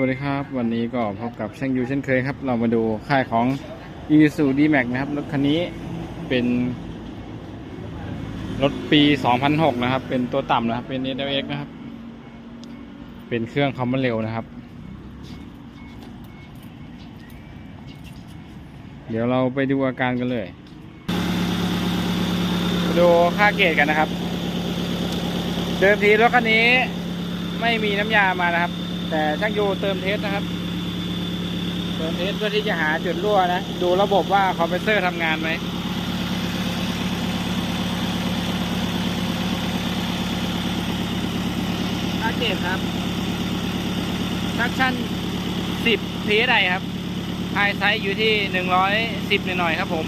วัสดีครับ วันนี้ก็พบกับช่างยูเช่นเคยครับ เรามาดูค่ายของ i s u d m a x นะครับ รถคันนี้เป็น รถปี 2006 นะครับ เป็นตัวต่ำนะครับ เป็น SLX นะครับ เป็นเครื่องคอมมอนเร็วนะครับ เดี๋ยวเราไปดูอาการกันเลย ดูค่าเกรกันนะครับ เดิมทีรถคันนี้ไม่มีน้ำยามานะครับ แต่ช่างโยเติมเทสนะครับ เติมเทสเพื่อที่จะหาจุดรั่วนะ ดูระบบว่าคอมเพรสเซอร์ทำงานไหมค่าเกรดครับทักชั่น 10 PSI ครับไฮไซส์อยู่ที่ 110หน่อยๆครับผม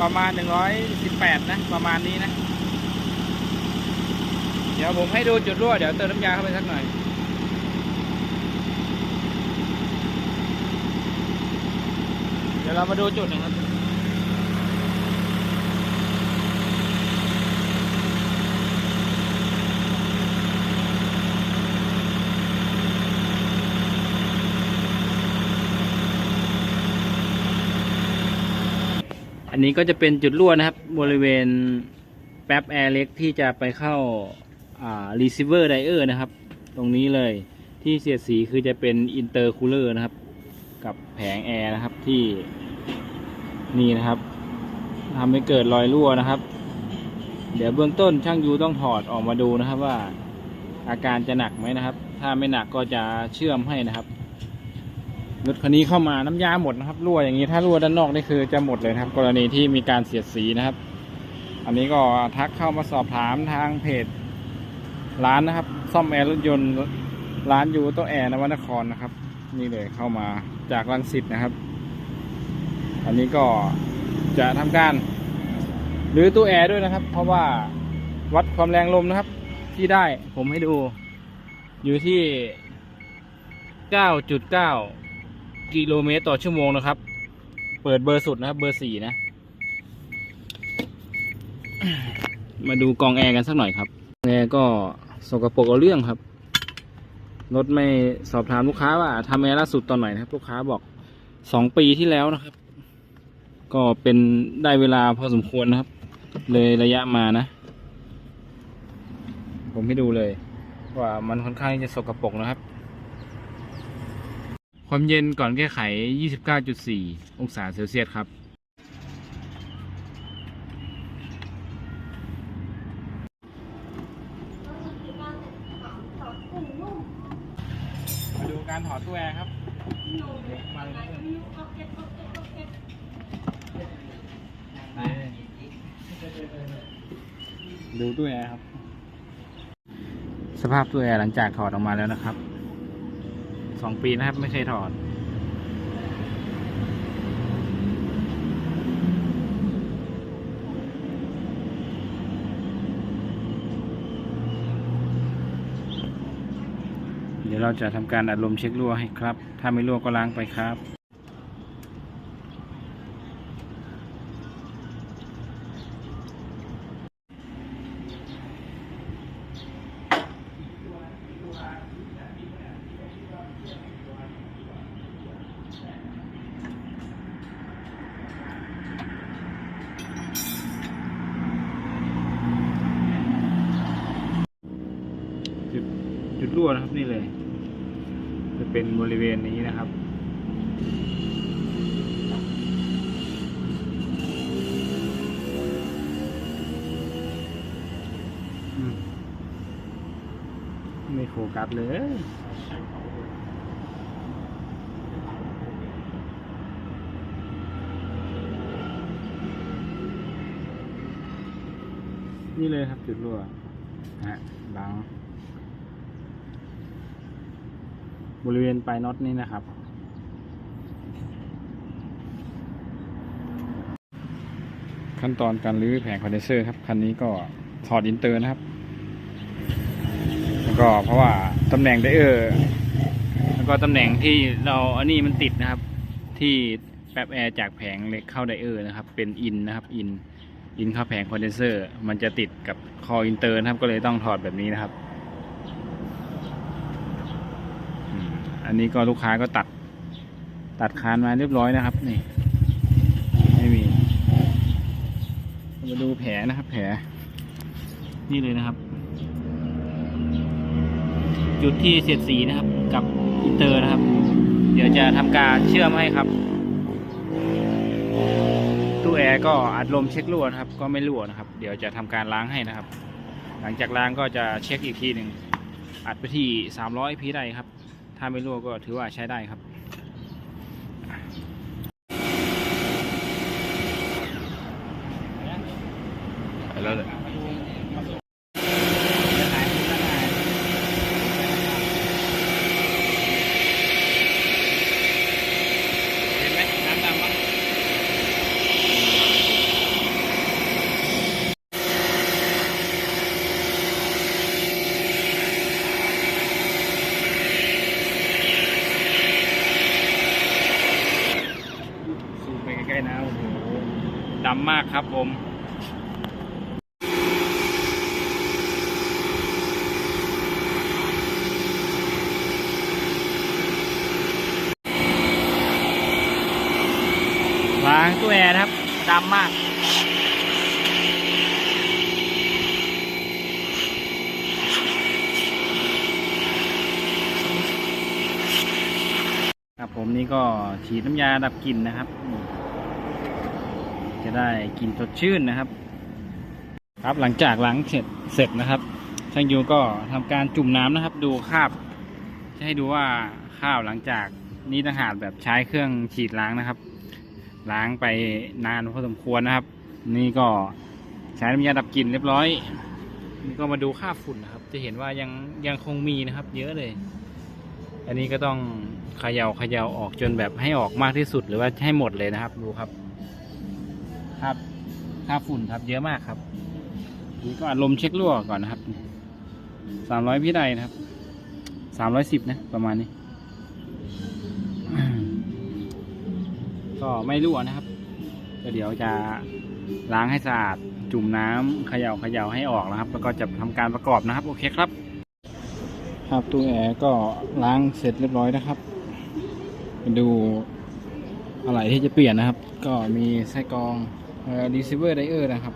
ประมาณ 118 นะ ประมาณนี้นะ เดี๋ยวผมให้ดูจุดรั่ว เดี๋ยวเติมน้ำยาเข้าไปสักหน่อย ดี๋ยวเรามาดูจุดหนึ่งครับอันนี้ก็จะเป็นจุดรั่วนะครับ บริเวณแป๊บแอร์เล็กที่จะไปเข้าอ่า receiver dier นะครับ ตรงนี้เลยที่เสียดสีคือจะเป็น intercooler นะครับ กับแผงแอร์นะครับที่นี่นะครับทำให้เกิดรอยรั่วนะครับ เดี๋ยวเบื้องต้นช่างยูต้องถอดออกมาดูนะครับว่าอาการจะหนักไหมนะครับ ถ้าไม่หนักก็จะเชื่อมให้นะครับรถคันนี้เข้ามาน้ำยาหมดนะครับรั่วอย่างนี้ถ้ารั่วด้านนอกนี่คือจะหมดเลยครับ กรณีที่มีการเสียดสีนะครับ อันนี้ก็ทักเข้ามาสอบถามทางเพจร้านนะครับ ซ่อมแอร์รถยนต์ร้านยูโตแอร์นวนครนะครับ นี่เลยเข้ามาจากรังสิตนะครับ อันนี้ก็จะทำการหรือตู้แอร์ด้วยนะครับ เพราะว่าวัดความแรงลมนะครับ ที่ได้ผมให้ดู อยู่ที่ 9.9 กิโลเมตรต่อชั่วโมงนะครับ เปิดเบอร์สุดนะครับ เบอร์สี่นะ มาดูกองแอร์กันสักหน่อยครับ แอร์ก็สกปรกเอาเรื่องครับ รถไม่สอบถามลูกค้าว่าทำแอร์ล่าสุดตอนไหนนะครับ ลูกค้าบอกสองปีที่แล้วนะครับ ก็เป็นได้เวลาพอสมควรนะครับ เลยระยะมานะ ผมให้ดูเลย ว่ามันค่อนข้างจะสกปรกนะครับ ความเย็นก่อนแก้ไข 29.4 องศาเซลเซียสครับ การถอดตู้แอร์ครับมาเลยดูตู้แอร์ครับ สภาพตู้แอร์หลังจากถอดออกมาแล้วนะครับสองปีนะครับ ไม่เคยถอด เราจะทำการอัดลมเช็ครั่วให้ครับ ถ้าไม่รั่วก็ล้างไปครับจุดรั่วนะครับนี่เลย เป็นบริเวณนี้นะครับ ไม่โฟกัสเลยนี่เลยครับจุดรั่วฮะหลัง บริเวณปลายน็อตนี่นะครับ ขั้นตอนการรื้อแผงคอนเดนเซอร์ครับ คันนี้ก็ถอดอินเตอร์นะครับ แล้วก็เพราะว่าตำแหน่งไดเออร์แล้วก็ตำแหน่งที่เราอันนี้มันติดนะครับ ที่แป๊บแอร์จากแผงเล็กเข้าไดเออร์นะครับ เป็นอินนะครับอินอินเข้าแผงคอนเดนเซอร์ มันจะติดกับคออินเตอร์นะครับ ก็เลยต้องถอดแบบนี้นะครับ อันนี้ก็ลูกค้าก็ตัด ตัดคานมาเรียบร้อยนะครับ นี่ ไม่มี มาดูแผลนะครับ แผล นี่เลยนะครับ จุดที่เสียดสีนะครับ กับอินเตอร์นะครับ เดี๋ยวจะทำการเชื่อมให้ครับตู้แอร์ก็อัดลมเช็ครั่วนะครับ ก็ไม่รั่วนะครับ เดี๋ยวจะทำการล้างให้นะครับ หลังจากล้างก็จะเช็คอีกทีหนึ่งอัดไปที่ 300พีได้ครับ ถ้าไม่รั่วก็ถือว่าใช้ได้ครับ ไปแล้วเลย เห็นไหมน้ำดำปะซูมไปใกล้ๆนะโอ้โหดำมากครับผมล้างตู้แอร์นะครับดำมากครับผมนี่ก็ฉีดน้ำยาดับกลิ่นนะครับ จะได้กลิ่นสดชื่นนะครับ ครับหลังจากล้างเสร็จเสร็จนะครับช่างยูก็ทำการจุ่มน้ำนะครับ ดูคราบจะให้ดูว่าข้าวหลังจากนี้ต่างหากแบบใช้เครื่องฉีดล้างนะครับ ล้างไปนานพอสมควรนะครับ นี่ก็ใช้น้ำยาดับกลิ่นเรียบร้อยนี่ก็มาดูค่าฝุ่นนะครับ จะเห็นว่ายังยังคงมีนะครับ เยอะเลย อันนี้ก็ต้องเขยา่าเขย่าออกจนแบบให้ออกมากที่สุดหรือว่าให้หมดเลยนะครับ ดูครับ ครับค่าฝุ่นครับเยอะมากครับนี่ก็อารมณ์เช็ครั่วก่อนนะครับสามร้อยพี่ใดนะครับสามร้อยสิบนะประมาณนี้ ก็ไม่รั่วนะครับก็เดี๋ยวจะล้างให้สะอาดจุ่มน้ำเขย่าเขย่าให้ออกนะครับ แล้วก็จะทำการประกอบนะครับ โอเคครับ ครับตู้แอร์ก็ล้างเสร็จเรียบร้อยนะครับมาดูอะไรที่จะเปลี่ยนนะครับ ก็มีไส้กรอง เอ่อ receiver diode นะครับ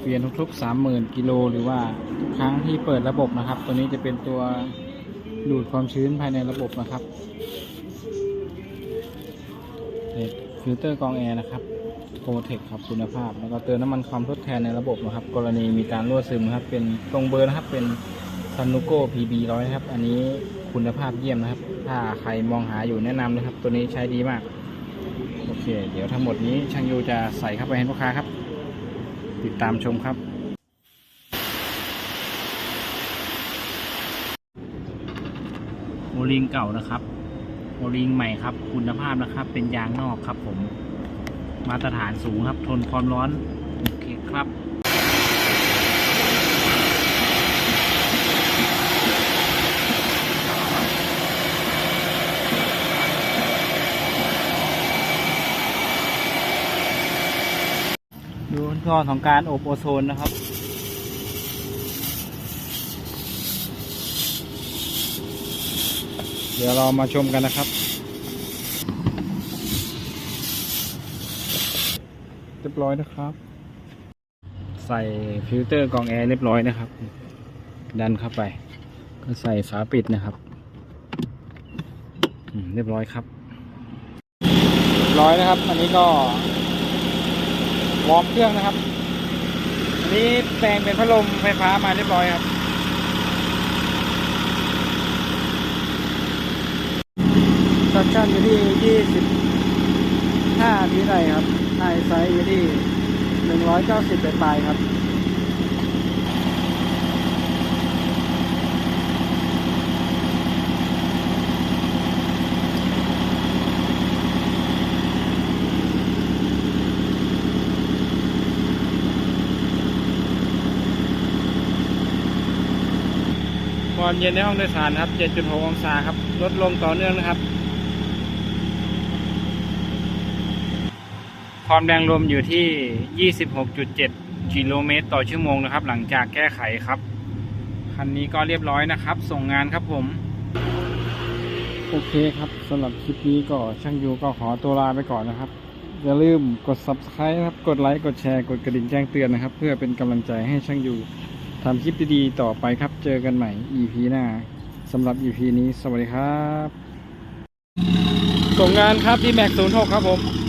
เปลี่ยนทุกๆ 30,000 กิโลหรือว่าทุกครั้งที่เปิดระบบนะครับ ตัวนี้จะเป็นตัวดูดความชื้นภายในระบบนะครับฟิลเตอร์กรองแอร์นะครับโ o เทคครับคุณภาพ แล้วก็เติมน้ำมันความทดแทนในระบบนะครับ กรณีมีการรั่วซึมครับ เป็นตรงเบอร์นะครับ เป็นซันนูโก้ PB ร้อยครับ อันนี้คุณภาพเยี่ยมนะครับ ถ้าใครมองหาอยู่แนะนำนะครับ ตัวนี้ใช้ดีมาก โอเค เดี๋ยวทั้งหมดนี้ช่างยูจะใส่เข้าไปให้ลูกค้าครับ ติดตามชมครับ โอลิงเก่านะครับ โอลิงใหม่ครับ คุณภาพนะครับ เป็นยางนอกครับผม มาตรฐานสูงครับ ทนความร้อน โอเคครับ ขั้นตอนของการอบโอโซนนะครับ เดี๋ยวเรามาชมกันนะครับเรียบร้อยนะครับ ใส่ฟิลเตอร์กองแอร์เรียบร้อยนะครับ ดันเข้าไป ก็ใส่ฝาปิดนะครับเรียบร้อยครับ ร้อยนะครับ อันนี้ก็ วอร์มเครื่องนะครับ อันนี้แปลงเป็นพัดลมไฟฟ้ามาเรียบร้อยครับซักชั่นอยู่ที่ 25ปีห้าพิไรครับไฮไซส์อยู่ที่ 191เก้าสิบปลายครับ ความเย็นในห้องโดยสารครับ 7.6 องศาครับ ลดลงต่อเนื่องนะครับ ความแรงลมอยู่ที่ 26.7 กิโลเมตรต่อชั่วโมงนะครับ หลังจากแก้ไขครับ คันนี้ก็เรียบร้อยนะครับ ส่งงานครับผม โอเคครับสำหรับคลิปนี้ก็ช่างยูก็ขอตัวลาไปก่อนนะครับ อย่าลืมกด subscribe นะครับ กดไลค์ กดแชร์ กดกระดิ่งแจ้งเตือนนะครับ เพื่อเป็นกำลังใจให้ช่างยู ทำคลิปดีๆต่อไปครับ เจอกันใหม่ EP หน้าสำหรับ EP นี้ สวัสดีครับ ส่งงานครับที่แม็ก06 ครับผม